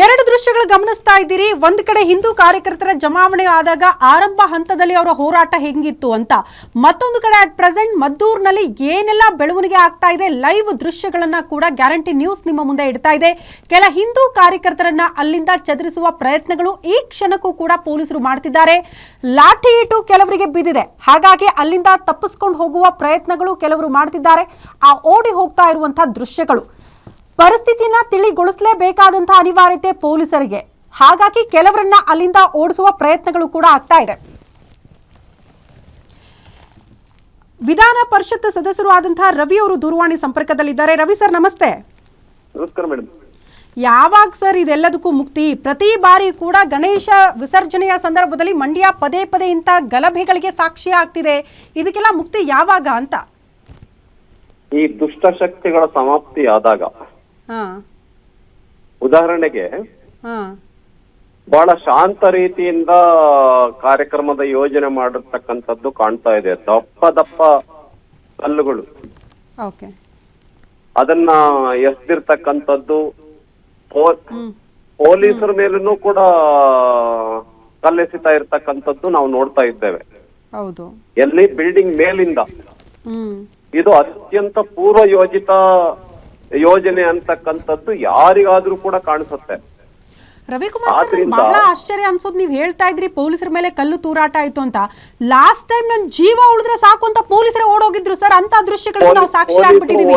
ಎರಡು ದೃಶ್ಯಗಳು ಗಮನಿಸ್ತಾ ಇದ್ದೀರಿ. ಒಂದ್ ಕಡೆ ಹಿಂದೂ ಕಾರ್ಯಕರ್ತರ ಜಮಾವಣೆ ಆದಾಗ ಆರಂಭ ಹಂತದಲ್ಲಿ ಅವರ ಹೋರಾಟ ಹೆಂಗಿತ್ತು ಅಂತ. ಮತ್ತೊಂದು ಕಡೆ ಅಟ್ ಪ್ರೆಸೆಂಟ್ ಮದ್ದೂರ್ನಲ್ಲಿ ಏನೆಲ್ಲ ಬೆಳವಣಿಗೆ ಆಗ್ತಾ ಇದೆ? ಲೈವ್ ದೃಶ್ಯಗಳನ್ನ ಕೂಡ ಗ್ಯಾರಂಟಿ ನ್ಯೂಸ್ ನಿಮ್ಮ ಮುಂದೆ ಇಡ್ತಾ ಇದೆ. ಕೆಲ ಹಿಂದೂ ಕಾರ್ಯಕರ್ತರನ್ನ ಅಲ್ಲಿಂದ ಚದುರಿಸುವ ಪ್ರಯತ್ನಗಳು ಈ ಕ್ಷಣಕ್ಕೂ ಕೂಡ ಪೊಲೀಸರು ಮಾಡ್ತಿದ್ದಾರೆ. ಲಾಠಿ ಇಟ್ಟು ಕೆಲವರಿಗೆ ಬಿದ್ದಿದೆ. ಹಾಗಾಗಿ ಅಲ್ಲಿಂದ ತಪ್ಪಿಸ್ಕೊಂಡು ಹೋಗುವ ಪ್ರಯತ್ನಗಳು ಕೆಲವರು ಮಾಡ್ತಿದ್ದಾರೆ. ಆ ಓಡಿ ಹೋಗ್ತಾ ಇರುವಂತಹ ದೃಶ್ಯಗಳು. ಪರಿಸ್ಥಿತಿನ ತಿಳಿಗೊಳಿಸಲೇಬೇಕಾದಂತಹ ಅನಿವಾರ್ಯತೆ ಪೊಲೀಸರಿಗೆ. ಹಾಗಾಗಿ ಕೆಲವರನ್ನ ಅಲ್ಲಿಂದ ಓಡಿಸುವ ಪ್ರಯತ್ನಗಳು ಕೂಡ ಆಗ್ತಾ ಇದೆ. ವಿಧಾನ ಪರಿಷತ್ ಸದಸ್ಯರು ಆದಂತಹ ರವಿ ಅವರು ದೂರವಾಣಿ ಸಂಪರ್ಕದಲ್ಲಿದ್ದಾರೆ. ರವಿ ಸರ್ ನಮಸ್ತೆ. ನಮಸ್ಕಾರ ಮೇಡಮ್ ಯಾವಾಗ ಸರ್ ಇದೆಲ್ಲದಕ್ಕೂ ಮುಕ್ತಿ? ಪ್ರತಿ ಬಾರಿ ಕೂಡ ಗಣೇಶ ವಿಸರ್ಜನೆಯ ಸಂದರ್ಭದಲ್ಲಿ ಮಂಡ್ಯ ಪದೇ ಪದೇ ಇಂಥ ಗಲಭೆಗಳಿಗೆ ಸಾಕ್ಷಿ ಆಗ್ತಿದೆ. ಇದಕ್ಕೆಲ್ಲ ಮುಕ್ತಿ ಯಾವಾಗ ಅಂತ? ಈ ದುಷ್ಟಶಕ್ತಿಗಳ ಸಮಾಪ್ತಿ ಆದಾಗ ಉದಾಹರಣೆಗೆ ಬಹಳ ಶಾಂತ ರೀತಿಯಿಂದ ಕಾರ್ಯಕ್ರಮದ ಯೋಜನೆ ಮಾಡಿರ್ತಕ್ಕಂಥದ್ದು ಕಾಣ್ತಾ ಇದೆ. ದಪ್ಪ ದಪ್ಪ ಕಲ್ಲುಗಳು. ಅದನ್ನ ಎಸ್ದಿರ್ತಕ್ಕಂಥದ್ದು ಪೊಲೀಸರ ಮೇಲೂ ಕೂಡ ಕಲ್ಲೆಸಿತಾ ಇರ್ತಕ್ಕಂಥದ್ದು ನಾವು ನೋಡ್ತಾ ಇದ್ದೇವೆ. ಹೌದು. ಎಲ್ಲಿ? ಬಿಲ್ಡಿಂಗ್ ಮೇಲಿಂದ. ಇದು ಅತ್ಯಂತ ಪೂರ್ವ ಯೋಜಿತ ಯೋಜನೆ ಅಂತಕ್ಕಂಥದ್ದು ಯಾರಿಗಾದ್ರೂ ಕೂಡ ಕಾಣಿಸುತ್ತೆ. ರವಿಕುಮಾರ್ ಸರ್ ಬಹಳ ಆಶ್ಚರ್ಯ ಅನ್ಸೋದು ನೀವು ಹೇಳ್ತಾ ಇದ್ರಿ ಪೊಲೀಸರ ಮೇಲೆ ಕಲ್ಲು ತೂರಾಟ ಆಯ್ತು ಅಂತ. ಲಾಸ್ಟ್ ಟೈಮ್ ನನ್ ಜೀವ ಉಳಿದ್ರೆ ಸಾಕು ಅಂತ ಪೊಲೀಸರೇ ಓಡೋಗಿದ್ರು ಸರ್ ಅಂತ ದೃಶ್ಯಗಳಿಗೆ ನಾವು ಸಾಕ್ಷಿ ಆಗ್ಬಿಟ್ಟಿದೀವಿ.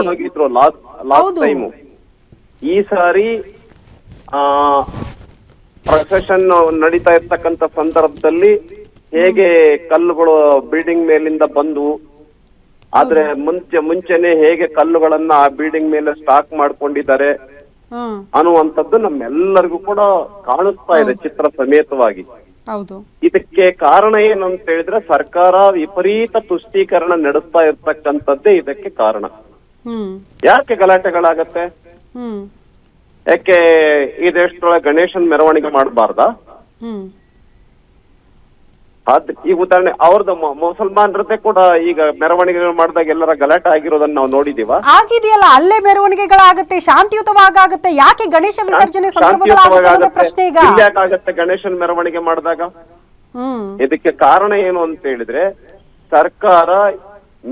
ಈ ಸಾರಿ ಆ ಪ್ರೊಸೆಷನ್ ನಡೀತಾ ಇರ್ತಕ್ಕಂತ ಸಂದರ್ಭದಲ್ಲಿ ಹೇಗೆ ಕಲ್ಲುಗಳು ಬಿಲ್ಡಿಂಗ್ ಮೇಲಿಂದ ಬಂದು ಆದ್ರೆ ಮುಂಚೆ ಮುಂಚೆನೆ ಹೇಗೆ ಕಲ್ಲುಗಳನ್ನ ಆ ಬಿಲ್ಡಿಂಗ್ ಮೇಲೆ ಸ್ಟಾಕ್ ಮಾಡ್ಕೊಂಡಿದ್ದಾರೆ ಹ್ಮ್ ಅನ್ನುವಂಥದ್ದು ನಮ್ಮೆಲ್ಲರಿಗೂ ಕೂಡ ಕಾಣಿಸ್ತಾ ಇದೆ ಚಿತ್ರ ಸಮೇತವಾಗಿ. ಹೌದು. ಇದಕ್ಕೆ ಕಾರಣ ಏನು ಅಂತ ಹೇಳಿದ್ರೆ ಸರ್ಕಾರ ವಿಪರೀತ ತುಷ್ಟೀಕರಣ ನಡೆಸ್ತಾ ಇರ್ತಕ್ಕಂಥದ್ದೇ ಇದಕ್ಕೆ ಕಾರಣ. ಹ್ಮ್. ಯಾಕೆ ಗಲಾಟೆಗಳಾಗತ್ತೆ? ಹ್ಮ್. ಯಾಕೆ ಈ ದೇಶದೊಳಗೆ ಗಣೇಶನ್ ಮೆರವಣಿಗೆ ಮಾಡಬಾರ್ದಾ? ಹ್ಮ್. ಅದ್ ಈ ಉದಾಹರಣೆ ಅವ್ರದ್ದು ಮುಸಲ್ಮಾನರದ್ದೇ ಕೂಡ ಈಗ ಮೆರವಣಿಗೆಗಳು ಮಾಡಿದಾಗ ಎಲ್ಲರ ಗಲಾಟೆ ಆಗಿರೋದನ್ನ ನಾವು ನೋಡಿದೀವ. ಆಗಿದೆಯಲ್ಲ ಅಲ್ಲೇ ಮೆರವಣಿಗೆಗಳಾಗುತ್ತೆ ಶಾಂತಿಯುತವಾಗುತ್ತೆ ಯಾಕೆ ಗಣೇಶ ವಿಸರ್ಜನೆ ಸಂದರ್ಭದಲ್ಲಿ ಆಗುತ್ತೆ ಪ್ರಶ್ನೆ ಈಗ. ಯಾಕಾಗತ್ತೆ ಗಣೇಶನ್ ಮೆರವಣಿಗೆ ಮಾಡಿದಾಗ? ಇದಕ್ಕೆ ಕಾರಣ ಏನು ಅಂತ ಹೇಳಿದ್ರೆ ಸರ್ಕಾರ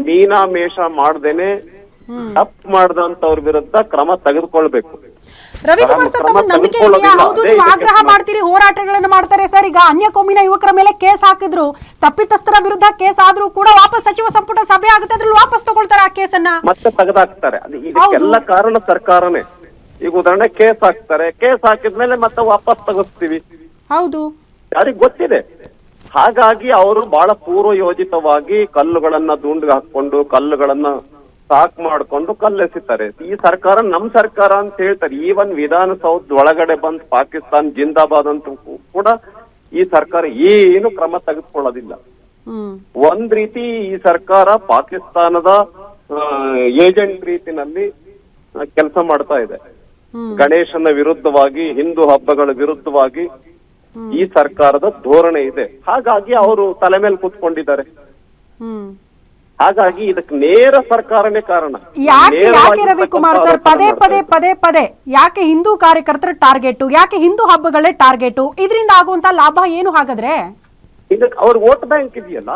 ಮೀನಾ ಮೇಷ ಮಾಡ್ದೇನೆ ತಪ್ಪು ಮಾಡದಂತವ್ರ ವಿರುದ್ಧ ಕ್ರಮ ತೆಗೆದುಕೊಳ್ಬೇಕು. ರವಿಕುಮಾರ್ ಸರ್ ತಮ್ಮ ನಂಬಿಕೆ ಇದೆಯಾ. ಹೌದು ನೀವು ಆಗ್ರಹ ಮಾಡ್ತೀರಿ ಹೋರಾಟಗಳನ್ನು ಮಾಡ್ತಾರೆ ಸರ್. ಈಗ ಅನ್ಯ ಕೋಮಿನ ಯುವಕರ ಮೇಲೆ ಕೇಸ್ ಹಾಕಿದ್ರು. ತಪ್ಪಿತಸ್ಥರ ವಿರುದ್ಧ ಕೇಸ್ ಆದ್ರೂ ಕೂಡ ವಾಪಸ್ ಸಚಿವ ಸಂಪುಟ ಸಭೆ ಆಗುತ್ತೆ ಅದ್ರಲ್ಲಿ ವಾಪಸ್ ತಗೊಳ್ತಾರೆ ಆ ಕೇಸನ್ನ. ಮತ್ತೆ ತೆಗೆದಾಕ್ತಾರೆ. ಎಲ್ಲ ಕಾರಣ ಸರ್ಕಾರನೇ. ಈಗ ಉದಾಹರಣೆ ಕೇಸ್ ಹಾಕ್ತಾರೆ. ಕೇಸ್ ಹಾಕಿದ್ಮೇಲೆ ಮತ್ತೆ ವಾಪಸ್ ತಗೋತೀವಿ ಹೌದು. ಯಾರಿಗ್ ಗೊತ್ತಿದೆ? ಹಾಗಾಗಿ ಅವರು ಬಹಳ ಪೂರ್ವ ಯೋಜಿತವಾಗಿ ಕಲ್ಲುಗಳನ್ನ ದುಂಡ್ಗೆ ಹಾಕೊಂಡು ಕಲ್ಲುಗಳನ್ನ ಸಾಕ್ ಮಾಡ್ಕೊಂಡು ಕಲ್ಲೆಸಿತಾರೆ. ಈ ಸರ್ಕಾರ ನಮ್ ಸರ್ಕಾರ ಅಂತ ಹೇಳ್ತಾರೆ. ಈವನ್ ವಿಧಾನಸೌಧ ಒಳಗಡೆ ಬಂದ್ ಪಾಕಿಸ್ತಾನ್ ಜಿಂದಾಬಾದ್ ಅಂತ ಕೂಡ ಈ ಸರ್ಕಾರ ಏನು ಕ್ರಮ ತೆಗೆದುಕೊಳ್ಳೋದಿಲ್ಲ. ಒಂದ್ ರೀತಿ ಈ ಸರ್ಕಾರ ಪಾಕಿಸ್ತಾನದ ಏಜೆಂಟ್ ರೀತಿನಲ್ಲಿ ಕೆಲಸ ಮಾಡ್ತಾ ಇದೆ. ಗಣೇಶನ ವಿರುದ್ಧವಾಗಿ ಹಿಂದೂ ಹಬ್ಬಗಳ ವಿರುದ್ಧವಾಗಿ ಈ ಸರ್ಕಾರದ ಧೋರಣೆ ಇದೆ. ಹಾಗಾಗಿ ಅವರು ತಲೆ ಮೇಲೆ ಕೂತ್ಕೊಂಡಿದ್ದಾರೆ. ಹಾಗಾಗಿ ಇದಕ್ಕೆ ನೇರ ಸರ್ಕಾರನೇ ಕಾರಣ. ಯಾಕೆ ಯಾಕೆ ರವಿಕುಮಾರ್ ಸರ್? ಪದೇ ಪದೇ ಪದೇ ಪದೇ ಯಾಕೆ ಹಿಂದೂ ಕಾರ್ಯಕರ್ತರ ಟಾರ್ಗೆಟ್? ಯಾಕೆ ಹಿಂದೂ ಹಬ್ಬಗಳೇ ಟಾರ್ಗೆಟ್? ಇದರಿಂದ ಆಗುವಂತ ಲಾಭ ಏನು ಹಾಗಾದ್ರೆ? ಇದಕ್ಕೆ ಅವ್ರ ವೋಟ್ ಬ್ಯಾಂಕ್ ಇದೆಯಲ್ಲ?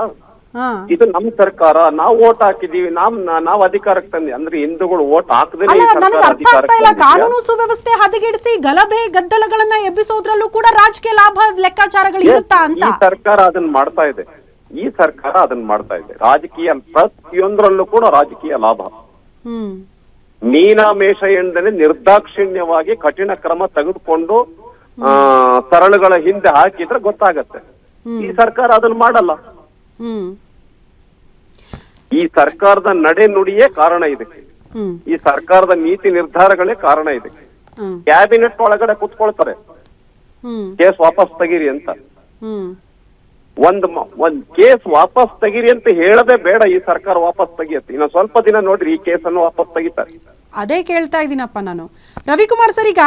ಹಾ. ಇದು ನಮ್ ಸರ್ಕಾರ ನಾವು ವೋಟ್ ಹಾಕಿದೀವಿ ನಾವ್ ನಾವ್ ಅಧಿಕಾರಕ್ಕೆ ತಂದಿ ಅಂದ್ರೆ ಹಿಂದೂಗಳು ವೋಟ್ ಹಾಕದೇ ಅಲ್ಲ ನನಗೆ ಅರ್ಥ ಆಗ್ತಾ ಇಲ್ಲ. ಕಾನೂನು ಸುವ್ಯವಸ್ಥೆ ಹದಗೆಡಿಸಿ ಗಲಭೆ ಗದ್ದಲಗಳನ್ನ ಎಬ್ಬಿಸೋದ್ರಲ್ಲೂ ಕೂಡ ರಾಜಕೀಯ ಲಾಭ ಲೆಕ್ಕಾಚಾರಗಳು ಇರುತ್ತಾ ಅಂತ. ಸರ್ಕಾರ ಅದನ್ನ ಮಾಡ್ತಾ ಇದೆ. ಈ ಸರ್ಕಾರ ಅದನ್ನ ಮಾಡ್ತಾ ಇದೆ. ರಾಜಕೀಯ ಪ್ರತಿಯೊಂದರಲ್ಲೂ ಕೂಡ ರಾಜಕೀಯ ಲಾಭ. ಮೀನಾಮೇಷ ಎಂದರೆ ನಿರ್ದಾಕ್ಷಿಣ್ಯವಾಗಿ ಕಠಿಣ ಕ್ರಮ ತೆಗೆದುಕೊಂಡು ಆ ಸರಳುಗಳ ಹಿಂದೆ ಹಾಕಿದ್ರೆ ಗೊತ್ತಾಗತ್ತೆ. ಈ ಸರ್ಕಾರ ಅದನ್ನ ಮಾಡಲ್ಲ. ಈ ಸರ್ಕಾರದ ನಡೆ ನುಡಿಯೇ ಕಾರಣ ಇದಕ್ಕೆ ಈ ಸರ್ಕಾರದ ನೀತಿ ನಿರ್ಧಾರಗಳೇ ಕಾರಣ ಇದಕ್ಕೆ ಕ್ಯಾಬಿನೆಟ್ ಒಳಗಡೆ ಕುತ್ಕೊಳ್ತಾರೆ. ಕೇಸ್ ವಾಪಸ್ ತೆಗೀರಿ ಅಂತ. ಒಂದ್ ಒಂದ್ ಕೇಸ್ ವಾಪಸ್ ತೆಗೀರಿ ಅಂತ ಹೇಳದೆ ಬೇಡ ಈ ಸರ್ಕಾರ ವಾಪಸ್ ತೆಗಿಯತ್ತೆ. ಇನ್ನು ಸ್ವಲ್ಪ ದಿನ ನೋಡ್ರಿ, ಈ ಕೇಸನ್ನು ವಾಪಸ್ ತೆಗಿತಾರೆ. ಅದೇ ಕೇಳ್ತಾ ಇದ್ದೀನಪ್ಪ ನಾನು. ರವಿಕುಮಾರ್ ಸರ್, ಈಗ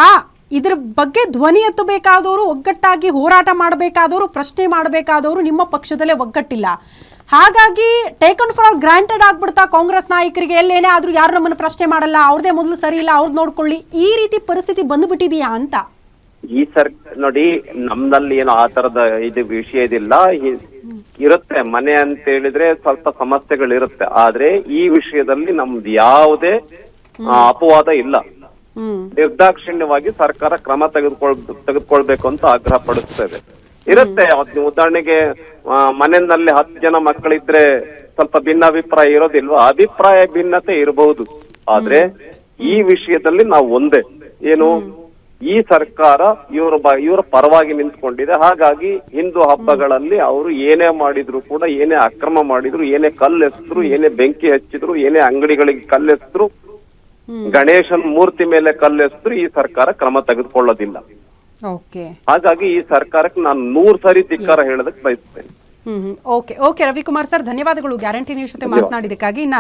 ಇದ್ರ ಬಗ್ಗೆ ಧ್ವನಿ ಎತ್ತಬೇಕಾದವರು, ಒಗ್ಗಟ್ಟಾಗಿ ಹೋರಾಟ ಮಾಡಬೇಕಾದವರು, ಪ್ರಶ್ನೆ ಮಾಡಬೇಕಾದವರು ನಿಮ್ಮ ಪಕ್ಷದಲ್ಲೇ ಒಗ್ಗಟ್ಟಿಲ್ಲ. ಹಾಗಾಗಿ ಟೇಕನ್ ಫಾರ್ ಗ್ರಾಂಟೆಡ್ ಆಗ್ಬಿಡ್ತಾ ಕಾಂಗ್ರೆಸ್ ನಾಯಕರಿಗೆ, ಎಲ್ಲೇನೇ ಆದ್ರೂ ಯಾರು ನಮ್ಮನ್ನು ಪ್ರಶ್ನೆ ಮಾಡಲ್ಲ, ಅವ್ರದೇ ಮೊದಲು ಸರಿ ಇಲ್ಲ ಅವ್ರದ್ದು ನೋಡ್ಕೊಳ್ಳಿ. ಈ ರೀತಿ ಪರಿಸ್ಥಿತಿ ಬಂದ್ಬಿಟ್ಟಿದೆಯಾ ಅಂತ? ಈ ಸರ್ ನೋಡಿ ನಮ್ದಲ್ಲಿ ಏನು ಆ ತರದ ಇದು ವಿಷಯ ಇದಿಲ್ಲ. ಇರುತ್ತೆ, ಮನೆ ಅಂತ ಹೇಳಿದ್ರೆ ಸ್ವಲ್ಪ ಸಮಸ್ಯೆಗಳಿರುತ್ತೆ. ಆದ್ರೆ ಈ ವಿಷಯದಲ್ಲಿ ನಮ್ದು ಯಾವುದೇ ಅಪವಾದ ಇಲ್ಲ. ನಿರ್ದಾಕ್ಷಿಣ್ಯವಾಗಿ ಸರ್ಕಾರ ಕ್ರಮ ತೆಗೆದುಕೊಳ್, ತೆಗೆದುಕೊಳ್ಬೇಕು ಅಂತ ಆಗ್ರಹ ಪಡಿಸ್ತೇವೆ ಇರುತ್ತೆ ಉದಾಹರಣೆಗೆ ಮನೆಯಲ್ಲಿ ಹತ್ತು ಜನ ಮಕ್ಕಳಿದ್ರೆ ಸ್ವಲ್ಪ ಭಿನ್ನಾಭಿಪ್ರಾಯ ಇರೋದಿಲ್ವಾ? ಅಭಿಪ್ರಾಯ ಭಿನ್ನತೆ ಇರಬಹುದು. ಆದ್ರೆ ಈ ವಿಷಯದಲ್ಲಿ ನಾವು ಒಂದೇ. ಏನು? ಈ ಸರ್ಕಾರ ಇವರ ಇವರ ಪರವಾಗಿ ನಿಂತ್ಕೊಂಡಿದೆ. ಹಾಗಾಗಿ ಹಿಂದೂ ಹಬ್ಬಗಳಲ್ಲಿ ಅವರು ಏನೇ ಮಾಡಿದ್ರು ಕೂಡ ಏನೇ ಅಕ್ರಮ ಮಾಡಿದ್ರು ಏನೇ ಕಲ್ಲೆಸ್ರು ಏನೇ ಬೆಂಕಿ ಹಚ್ಚಿದ್ರು ಏನೇ ಅಂಗಡಿಗಳಿಗೆ ಕಲ್ಲೆಸ್ರು ಗಣೇಶನ್ ಮೂರ್ತಿ ಮೇಲೆ ಕಲ್ಲೆಸ್ರು ಈ ಸರ್ಕಾರ ಕ್ರಮ ತೆಗೆದುಕೊಳ್ಳೋದಿಲ್ಲ. ಹಾಗಾಗಿ ಈ ಸರ್ಕಾರಕ್ಕೆ ನಾನು ನೂರ್ ಸರಿ ಧಿಕ್ಕಾರ ಹೇಳೋದಕ್ಕೆ ಬಯಸ್ತೇನೆ. Hmm okay okay Ravikumar sir ಧನ್ಯವಾದಗಳು. ಗ್ಯಾರಂಟಿ ನ್ಯೂಸ್ ಜೊತೆ ಮಾತನಾಡಿದಕ್ಕಾಗಿ ಇನ್ನ